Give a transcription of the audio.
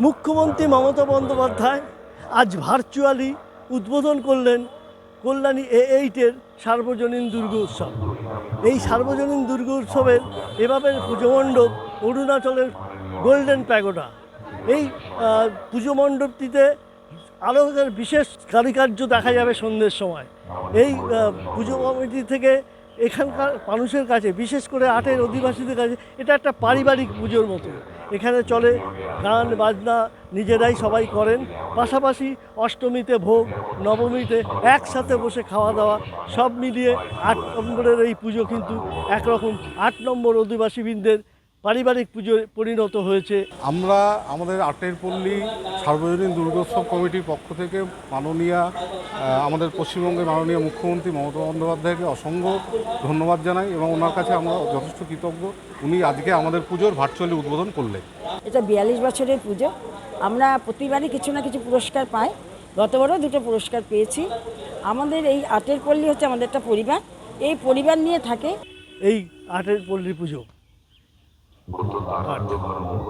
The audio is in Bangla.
মুখ্যমন্ত্রী মমতা বন্দ্যোপাধ্যায় আজ ভার্চুয়ালি উদ্বোধন করলেন কল্যাণী এ এইটের সার্বজনীন দুর্গোৎসব এই সার্বজনীন দুর্গোৎসবের এভাবে পুজো মণ্ডপ অরুণাচলের গোল্ডেন প্যাগোডা এই আহ, পুজো মণ্ডপটিতে আরও বিশেষ কারিকার্য দেখা যাবে সন্ধ্যের সময়। এই পুজো কমিটি থেকে এখানকার মানুষের কাছে, বিশেষ করে আটের অধিবাসীদের কাছে, এটা একটা পারিবারিক পুজোর মতো। এখানে চলে গান, বাজনা নিজেরাই সবাই করেন। পাশাপাশি অষ্টমীতে ভোগ, নবমীতে একসাথে বসে খাওয়া দাওয়া সব মিলিয়ে আট নম্বরের এই পুজো কিন্তু একরকম আট নম্বর অধিবাসীবৃন্দের পারিবারিক পুজোয় পরিণত হয়েছে। আমরা আমাদের আটের পল্লী সার্বজনীন দুর্গোৎসব কমিটির পক্ষ থেকে মাননীয়া আমাদের পশ্চিমবঙ্গের মাননীয় মুখ্যমন্ত্রী মমতা বন্দ্যোপাধ্যায়কে অসংখ্য ধন্যবাদ জানাই এবং ওনার কাছে আমরা যথেষ্ট কৃতজ্ঞ। উনি আজকে আমাদের পুজোর ভার্চুয়ালি উদ্বোধন করলেন। এটা বিয়াল্লিশ বছরের পুজো। আমরা প্রতিবারই কিছু না কিছু পুরস্কার পাই। গতবারও দুটো পুরস্কার পেয়েছি। আমাদের এই আটের পল্লী হচ্ছে আমাদের একটা পরিবার। এই পরিবার নিয়ে থাকে। এই আটের পল্লী পুজো। আট